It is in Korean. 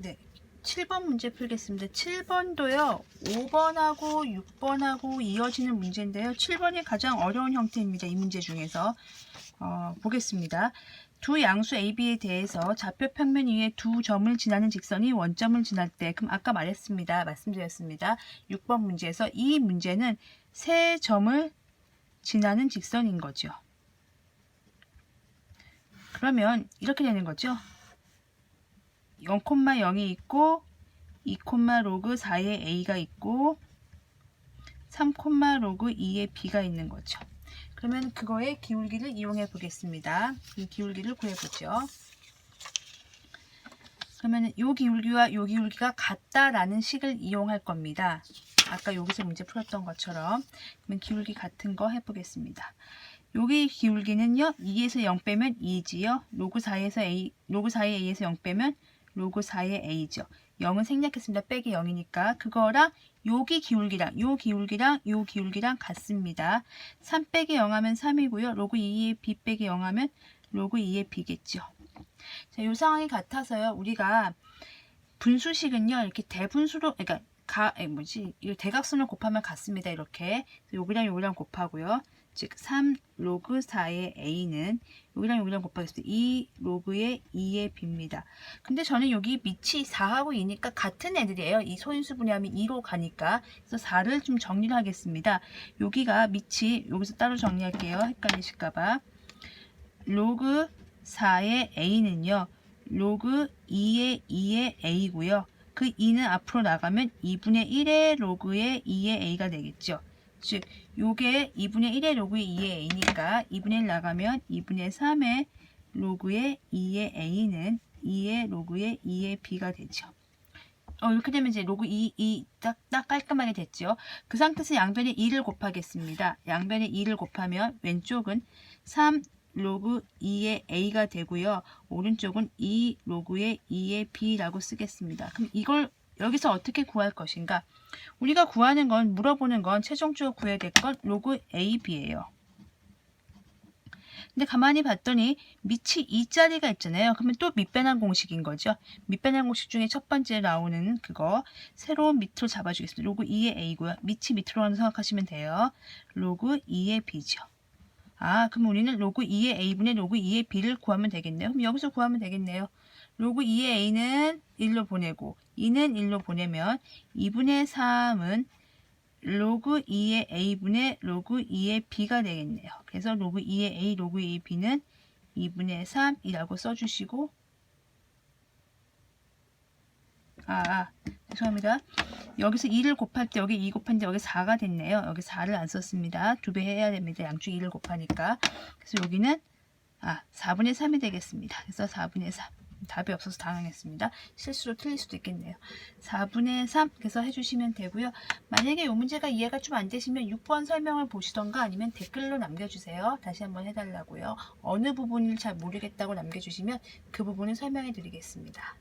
네. 7번 문제 풀겠습니다. 7번도요. 5번하고 6번하고 이어지는 문제인데요. 7번이 가장 어려운 형태입니다. 이 문제 중에서 어, 보겠습니다. 두 양수 AB에 대해서 좌표 평면 위에 두 점을 지나는 직선이 원점을 지날 때 그럼 아까 말했습니다. 말씀드렸습니다. 6번 문제에서 이 문제는 세 점을 지나는 직선인 거죠. 그러면 이렇게 되는 거죠. 0,0이 있고 2, 로그 4에 a가 있고 3, 로그 2에 b가 있는 거죠. 그러면 그거의 기울기를 이용해 보겠습니다. 이 기울기를 구해보죠. 그러면 이 기울기와 이 기울기가 같다라는 식을 이용할 겁니다. 아까 여기서 문제 풀었던 것처럼 그러면 기울기 같은 거 해보겠습니다. 여기 기울기는요 2에서 0 빼면 2지요. 로그 4에서 a 로그 4의 a에서 0 빼면 로그 4의 a죠. 0은 생략했습니다. 빼기 0이니까 그거랑 여기 기울기랑 요 기울기랑 요 기울기랑 같습니다. 3 빼기 0 하면 3이고요. 로그 2의 b 빼기 0 하면 로그 2의 b겠죠. 자, 요 상황이 같아서요. 우리가 분수식은요. 이렇게 대분수로 그러니까 가 에, 뭐지? 이 대각선을 곱하면 같습니다. 이렇게. 여기랑 여기랑 곱하고요. 즉 3 로그 4의 a는 여기랑 여기랑 곱하겠습니다. 2 로그의 2의 b입니다. 근데 저는 여기 밑이 4하고 2니까 같은 애들이에요. 이 소인수 분해하면 2로 가니까. 그래서 4를 좀 정리를 하겠습니다. 여기가 밑이 여기서 따로 정리할게요. 헷갈리실까봐. 로그 4의 a는요. 로그 2의 2의 a고요. 그 2는 앞으로 나가면 2분의 1의 로그의 2의 a가 되겠죠. 즉 요게 2분의 1의 로그의 2의 a니까 2분의 1 나가면 2분의 3의 로그의 2의 a는 2의 로그의 2의 b가 되죠. 어, 이렇게 되면 이제 로그 2, 2 딱, 딱 깔끔하게 됐죠. 그 상태에서 양변에 2를 곱하겠습니다. 양변에 2를 곱하면 왼쪽은 3 로그 2의 a가 되고요. 오른쪽은 2 로그의 2의 b라고 쓰겠습니다. 그럼 이걸 여기서 어떻게 구할 것인가? 우리가 구하는 건 물어보는 건 최종적으로 구해야 될 건 로그 AB예요. 근데 가만히 봤더니 밑이 2짜리가 있잖아요. 그러면 또 밑변환 공식인 거죠. 밑변환 공식 중에 첫 번째 나오는 그거 새로운 밑으로 잡아주겠습니다. 로그 2의 A고요. 밑이 밑으로 생각하시면 돼요. 로그 2의 B죠. 아, 그럼 우리는 로그 2의 A분의 로그 2의 B를 구하면 되겠네요. 그럼 여기서 구하면 되겠네요. 로그 2의 A는 1로 보내고 2는 1로 보내면 2분의 3은 로그 2의 A분의 로그 2의 B가 되겠네요. 그래서 로그 2의 A, 로그 2의 B는 2분의 3이라고 써주시고 아, 아 죄송합니다. 여기서 2를 곱할 때 여기 2 곱했는데 여기 4가 됐네요. 여기 4를 안 썼습니다. 두 배 해야 됩니다. 양쪽 2를 곱하니까. 그래서 여기는 아 4분의 3이 되겠습니다. 그래서 4분의 3. 답이 없어서 당황했습니다. 실수로 틀릴 수도 있겠네요. 4분의 3 그래서 해주시면 되고요. 만약에 이 문제가 이해가 좀 안 되시면 6번 설명을 보시던가 아니면 댓글로 남겨주세요. 다시 한번 해달라고요. 어느 부분을 잘 모르겠다고 남겨주시면 그 부분을 설명해 드리겠습니다.